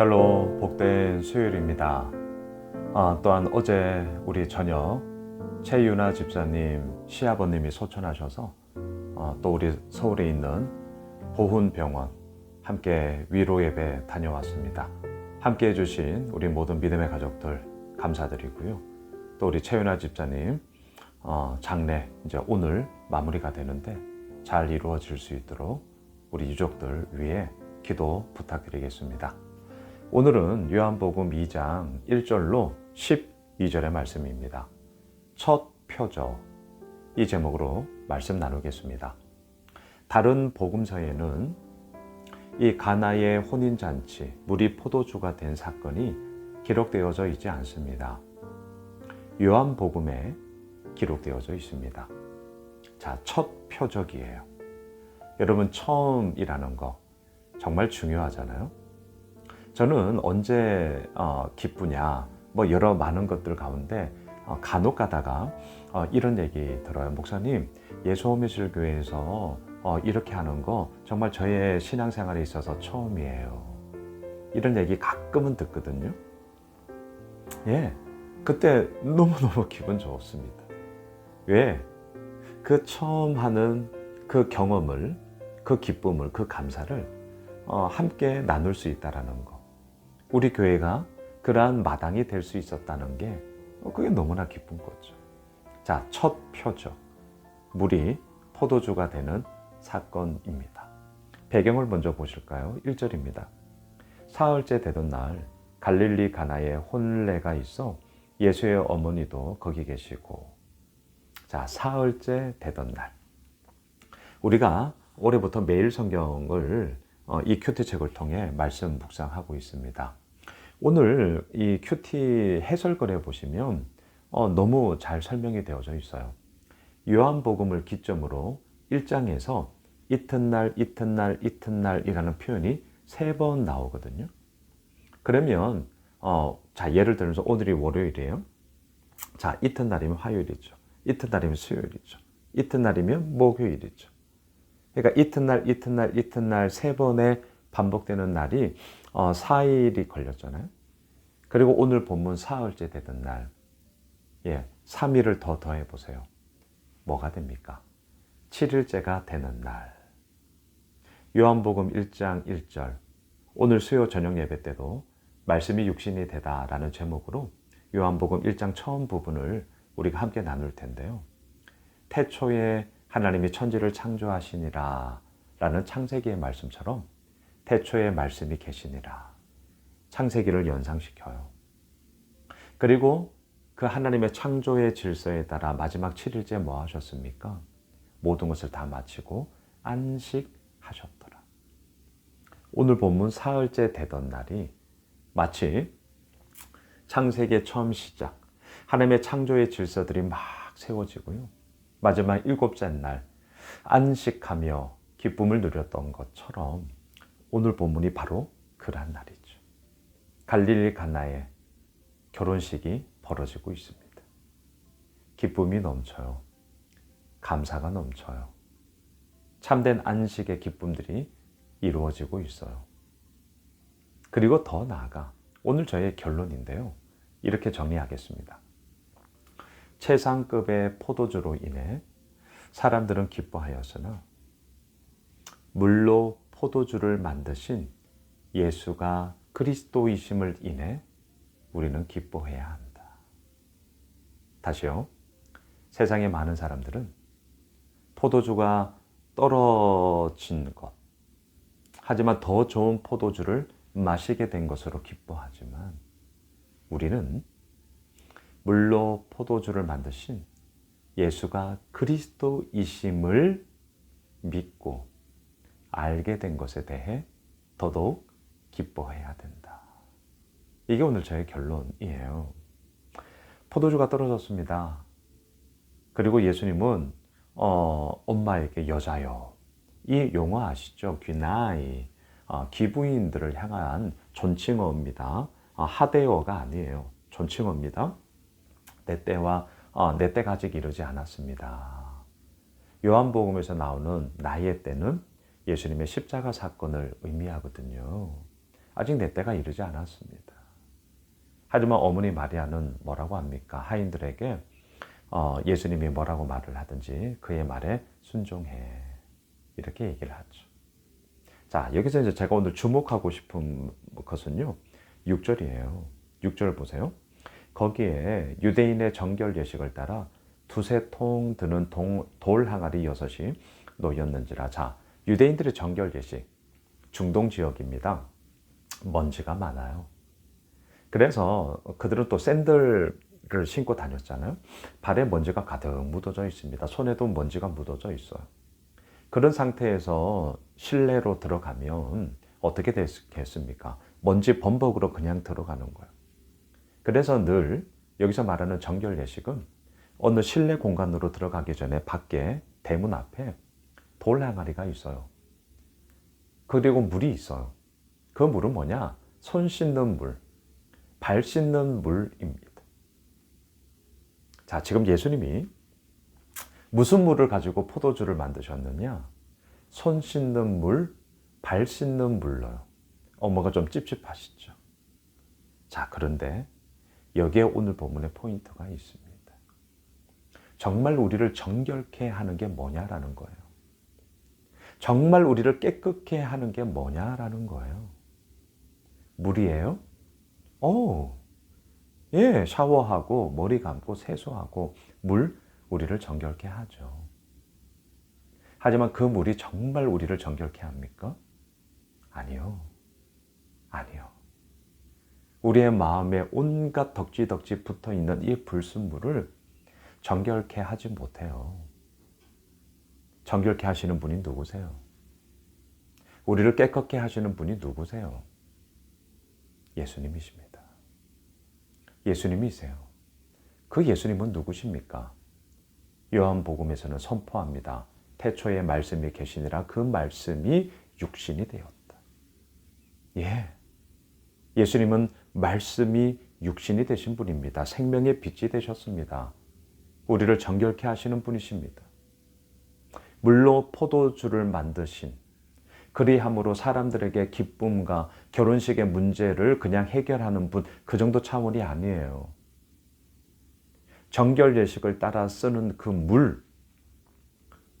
샬롬 복된 수요일입니다. 아, 또한 어제 우리 저녁 최유나 집사님 시아버님이 소천하셔서 어, 또 우리 서울에 있는 보훈병원 함께 위로 예배 다녀왔습니다. 함께 해주신 우리 모든 믿음의 가족들 감사드리고요. 또 우리 최유나 집사님 어, 장례 이제 오늘 마무리가 되는데 잘 이루어질 수 있도록 우리 유족들 위해 기도 부탁드리겠습니다. 오늘은 요한복음 2장 1절로 12절의 말씀입니다. 첫 표적 이 제목으로 말씀 나누겠습니다. 다른 복음서에는 이 가나의 혼인 잔치, 물이 포도주가 된 사건이 기록되어져 있지 않습니다. 요한복음에 기록되어져 있습니다. 자, 첫 표적이에요. 여러분 처음이라는 거 정말 중요하잖아요. 저는 언제 어, 기쁘냐, 뭐 여러 많은 것들 가운데 어, 간혹 가다가 어, 이런 얘기 들어요. 목사님, 예수호미실 교회에서 어, 이렇게 하는 거 정말 저의 신앙생활에 있어서 처음이에요. 이런 얘기 가끔은 듣거든요. 예, 그때 너무너무 기분 좋습니다. 왜? 그 처음 하는 그 경험을, 그 기쁨을, 그 감사를 어, 함께 나눌 수 있다라는 거. 우리 교회가 그러한 마당이 될 수 있었다는 게 어, 그게 너무나 기쁜 거죠. 자, 첫 표죠. 물이 포도주가 되는 사건입니다. 배경을 먼저 보실까요? 1절입니다. 사흘째 되던 날 갈릴리 가나에 혼례가 있어 예수의 어머니도 거기 계시고 자, 사흘째 되던 날. 우리가 올해부터 매일 성경을 어, 이 큐티 책을 통해 말씀 묵상하고 있습니다. 오늘 이 큐티 해설글에 보시면 어, 너무 잘 설명이 되어져 있어요. 요한복음을 기점으로 1장에서 이튿날, 이튿날, 이튿날이라는 표현이 세 번 나오거든요. 그러면 어, 자 예를 들어서 오늘이 월요일이에요. 자 이튿날이면 화요일이죠. 이튿날이면 수요일이죠. 이튿날이면 목요일이죠. 그러니까 이튿날, 이튿날, 이튿날 세 번에 반복되는 날이 어, 4일이 걸렸잖아요. 그리고 오늘 본문 사흘째 되던 날, 예, 3일을 더 더해 보세요. 뭐가 됩니까? 7일째가 되는 날. 요한복음 1장 1절. 오늘 수요 저녁 예배 때도 말씀이 육신이 되다라는 제목으로 요한복음 1장 처음 부분을 우리가 함께 나눌 텐데요. 태초에 하나님이 천지를 창조하시니라 라는 창세기의 말씀처럼 태초에 말씀이 계시니라. 창세기를 연상시켜요. 그리고 그 하나님의 창조의 질서에 따라 마지막 7일째 뭐 하셨습니까? 모든 것을 다 마치고 안식하셨더라. 오늘 본문 사흘째 되던 날이 마치 창세기의 처음 시작, 하나님의 창조의 질서들이 막 세워지고요. 마지막 일곱째 날 안식하며 기쁨을 누렸던 것처럼 오늘 본문이 바로 그러한 날이죠. 갈릴리 가나에 결혼식이 벌어지고 있습니다. 기쁨이 넘쳐요. 감사가 넘쳐요. 참된 안식의 기쁨들이 이루어지고 있어요. 그리고 더 나아가 오늘 저의 결론인데요. 이렇게 정리하겠습니다. 최상급의 포도주로 인해 사람들은 기뻐하였으나 물로 포도주를 만드신 예수가 그리스도이심을 인해 우리는 기뻐해야 한다. 다시요. 세상의 많은 사람들은 포도주가 떨어진 것, 하지만 더 좋은 포도주를 마시게 된 것으로 기뻐하지만 우리는 물로 포도주를 만드신 예수가 그리스도이심을 믿고 알게 된 것에 대해 더더욱 기뻐해야 된다. 이게 오늘 저의 결론이에요. 포도주가 떨어졌습니다. 그리고 예수님은 어, 엄마에게 여자요. 이 용어 아시죠? 귀나이. 어, 기부인들을 향한 존칭어입니다. 어, 하대어가 아니에요. 존칭어입니다. 내 때와 어, 내 때가 아직 이르지 않았습니다. 요한복음에서 나오는 나의 때는 예수님의 십자가 사건을 의미하거든요. 아직 내 때가 이르지 않았습니다. 하지만 어머니 마리아는 뭐라고 합니까? 하인들에게 어, 예수님이 뭐라고 말을 하든지 그의 말에 순종해. 이렇게 얘기를 하죠. 자, 여기서 이제 제가 오늘 주목하고 싶은 것은요. 6절이에요. 6절 보세요. 거기에 유대인의 정결 예식을 따라 두세 통 드는 동, 돌 항아리 여섯이 놓였는지라. 자, 유대인들의 정결 예식 중동 지역입니다. 먼지가 많아요. 그래서 그들은 또 샌들을 신고 다녔잖아요. 발에 먼지가 가득 묻어져 있습니다. 손에도 먼지가 묻어져 있어요. 그런 상태에서 실내로 들어가면 어떻게 됐겠습니까? 먼지 범벅으로 그냥 들어가는 거예요. 그래서 늘 여기서 말하는 정결 예식은 어느 실내 공간으로 들어가기 전에 밖에 대문 앞에 돌 항아리가 있어요. 그리고 물이 있어요. 그 물은 뭐냐? 손 씻는 물, 발 씻는 물입니다. 자, 지금 예수님이 무슨 물을 가지고 포도주를 만드셨느냐? 손 씻는 물, 발 씻는 물로요. 어머가 좀 찝찝하시죠? 자, 그런데 여기에 오늘 본문의 포인트가 있습니다. 정말 우리를 정결케 하는 게 뭐냐라는 거예요. 정말 우리를 깨끗게 하는 게 뭐냐라는 거예요. 물이에요? 오, 예, 샤워하고 머리 감고 세수하고 물 우리를 정결케 하죠. 하지만 그 물이 정말 우리를 정결케 합니까? 아니요. 아니요. 우리의 마음에 온갖 덕지덕지 붙어 있는 이 불순물을 정결케 하지 못해요. 정결케 하시는 분이 누구세요? 우리를 깨끗게 하시는 분이 누구세요? 예수님이십니다. 예수님이세요. 그 예수님은 누구십니까? 요한복음에서는 선포합니다. 태초에 말씀이 계시니라 그 말씀이 육신이 되었다. 예. 예수님은 말씀이 육신이 되신 분입니다. 생명의 빛이 되셨습니다. 우리를 정결케 하시는 분이십니다. 물로 포도주를 만드신 그리함으로 사람들에게 기쁨과 결혼식의 문제를 그냥 해결하는 분, 그 정도 차원이 아니에요. 정결 예식을 따라 쓰는 그 물,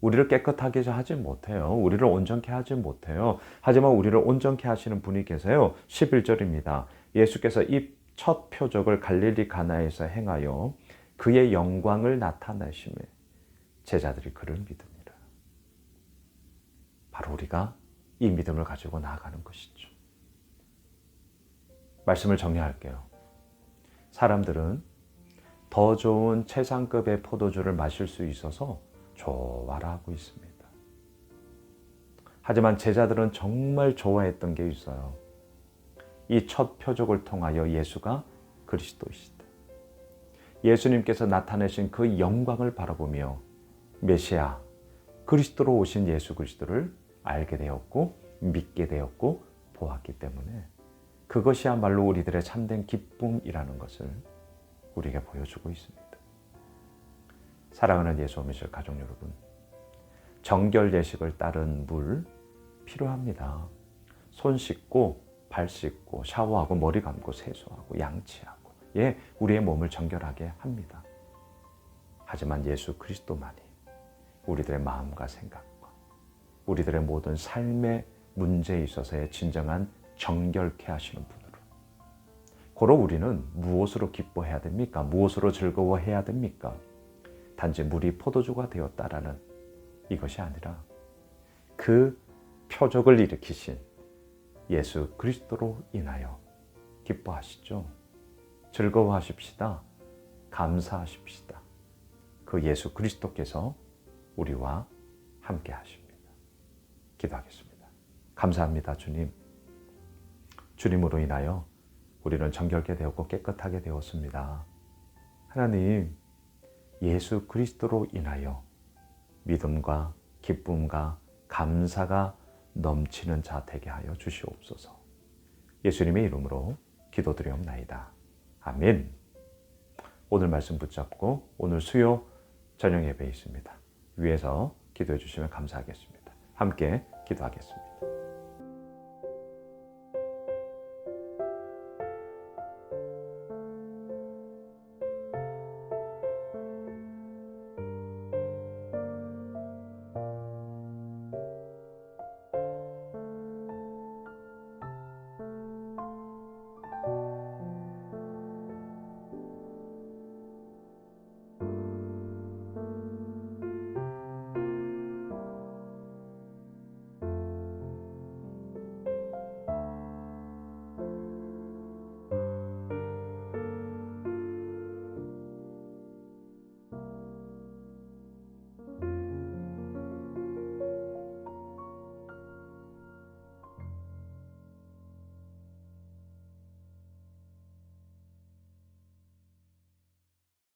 우리를 깨끗하게 하지 못해요. 우리를 온전케 하지 못해요. 하지만 우리를 온전케 하시는 분이 계세요. 11절입니다. 예수께서 이 첫 표적을 갈릴리 가나에서 행하여 그의 영광을 나타내심에 제자들이 그를 믿습니다. 바로 우리가 이 믿음을 가지고 나아가는 것이죠. 말씀을 정리할게요. 사람들은 더 좋은 최상급의 포도주를 마실 수 있어서 좋아라 하고 있습니다. 하지만 제자들은 정말 좋아했던 게 있어요. 이 첫 표적을 통하여 예수가 그리스도이시다. 예수님께서 나타내신 그 영광을 바라보며 메시아, 그리스도로 오신 예수 그리스도를 알게 되었고 믿게 되었고 보았기 때문에 그것이야말로 우리들의 참된 기쁨이라는 것을 우리에게 보여주고 있습니다. 사랑하는 예수 오미실 가족 여러분, 정결 예식을 따른 물 필요합니다. 손 씻고 발 씻고 샤워하고 머리 감고 세수하고 양치하고 예, 우리의 몸을 정결하게 합니다. 하지만 예수 그리스도만이 우리들의 마음과 생각과 우리들의 모든 삶의 문제에 있어서의 진정한 정결케 하시는 분으로. 고로 우리는 무엇으로 기뻐해야 됩니까? 무엇으로 즐거워해야 됩니까? 단지 물이 포도주가 되었다라는 이것이 아니라 그 표적을 일으키신 예수 그리스도로 인하여 기뻐하시죠. 즐거워하십시다. 감사하십시다. 그 예수 그리스도께서 우리와 함께 하십니다. 기도하겠습니다. 감사합니다, 주님. 주님으로 인하여 우리는 정결케 되었고 깨끗하게 되었습니다. 하나님, 예수 그리스도로 인하여 믿음과 기쁨과 감사가 넘치는 자 되게 하여 주시옵소서. 예수님의 이름으로 기도드리옵나이다. 아멘. 오늘 말씀 붙잡고 오늘 수요 저녁 예배 있습니다. 위에서 기도해 주시면 감사하겠습니다. 함께 기도하겠습니다.